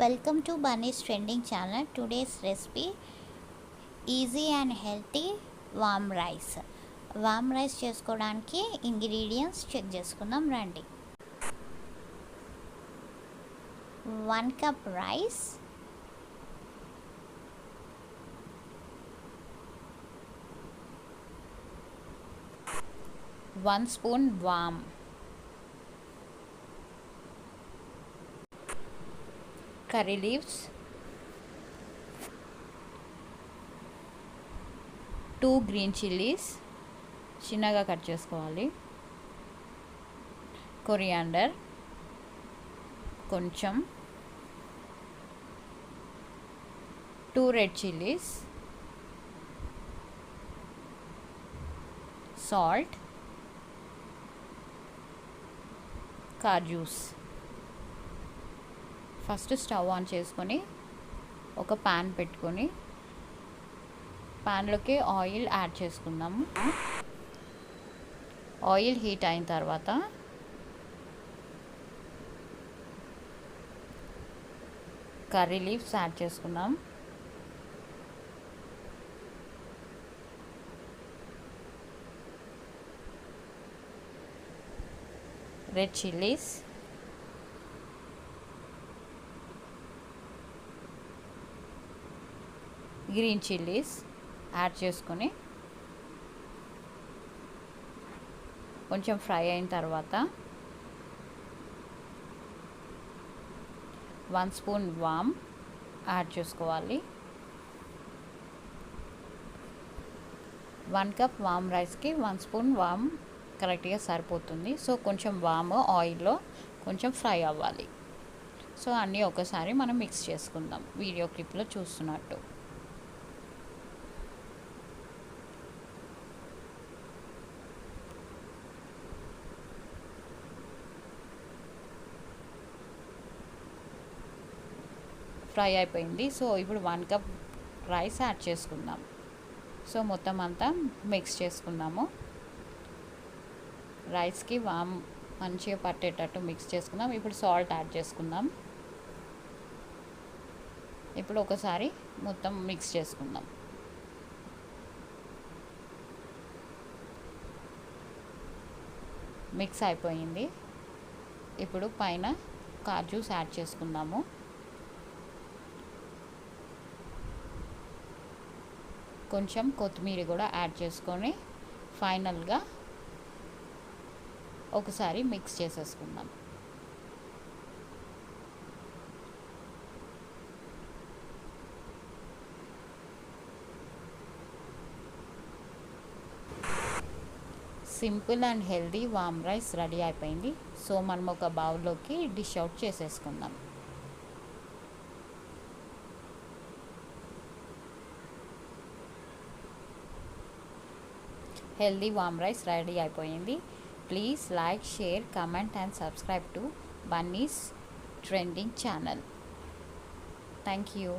Welcome to Bunny's trending channel today's recipe easy and healthy warm rice warm rice చేసుకోవడానికి ingredients check చేసుకుందాం రండి. One cup rice one spoon వామ్ curry leaves. Two green chillies. చిన్నగా cut చేసుకోవాలి. Coriander. కొంచెం. Two red chillies. Salt. కార్జూస్ first stove on చేసుకొని ఒక pan పెట్టుకొని ప్యాన్లోకి ఆయిల్ యాడ్ చేసుకుందాము ఆయిల్ హీట్ అయిన తర్వాత కర్రీ లీవ్స్ యాడ్ చేసుకుందాం. Red chillies green chillies add చేసుకొని కొంచెం ఫ్రై అయిన తర్వాత వన్ స్పూన్ వామ్ యాడ్ చేసుకోవాలి. వన్ కప్ వామ్ రైస్కి వన్ స్పూన్ వామ్ కరెక్ట్గా సరిపోతుంది. సో కొంచెం వామ్ ఆయిల్లో కొంచెం ఫ్రై అవ్వాలి. సో అన్నీ ఒకసారి మనం మిక్స్ చేసుకుందాం. వీడియో క్లిప్లో చూస్తున్నట్టు. ఫ్రై అయిపోయింది. సో ఇప్పుడు వన్ కప్ రైస్ యాడ్ చేసుకుందాం. సో మొత్తం అంతా మిక్స్ చేసుకుందాము. రైస్కి వామ్ మంచిగా పట్టేటట్టు మిక్స్ చేసుకుందాం. ఇప్పుడు సాల్ట్ యాడ్ చేసుకుందాం. ఇప్పుడు ఒకసారి మొత్తం మిక్స్ చేసుకుందాం. మిక్స్ అయిపోయింది. ఇప్పుడు పైన కాజూస్ యాడ్ చేసుకుందాము. కొంచెం కొత్తిమీర కూడా యాడ్ చేసుకొని ఫైనల్గా ఒకసారి మిక్స్ చేసేసుకుందాం. Simple and healthy warm rice ready అయిపోయింది. సో మనం ఒక బౌల్లోకి డిష్ అవుట్ చేసేసుకుందాం. హెల్దీ వామ్ రైస్ రెడీ అయిపోయింది. Please like share comment and subscribe to Bunny's trending channel. Thank you.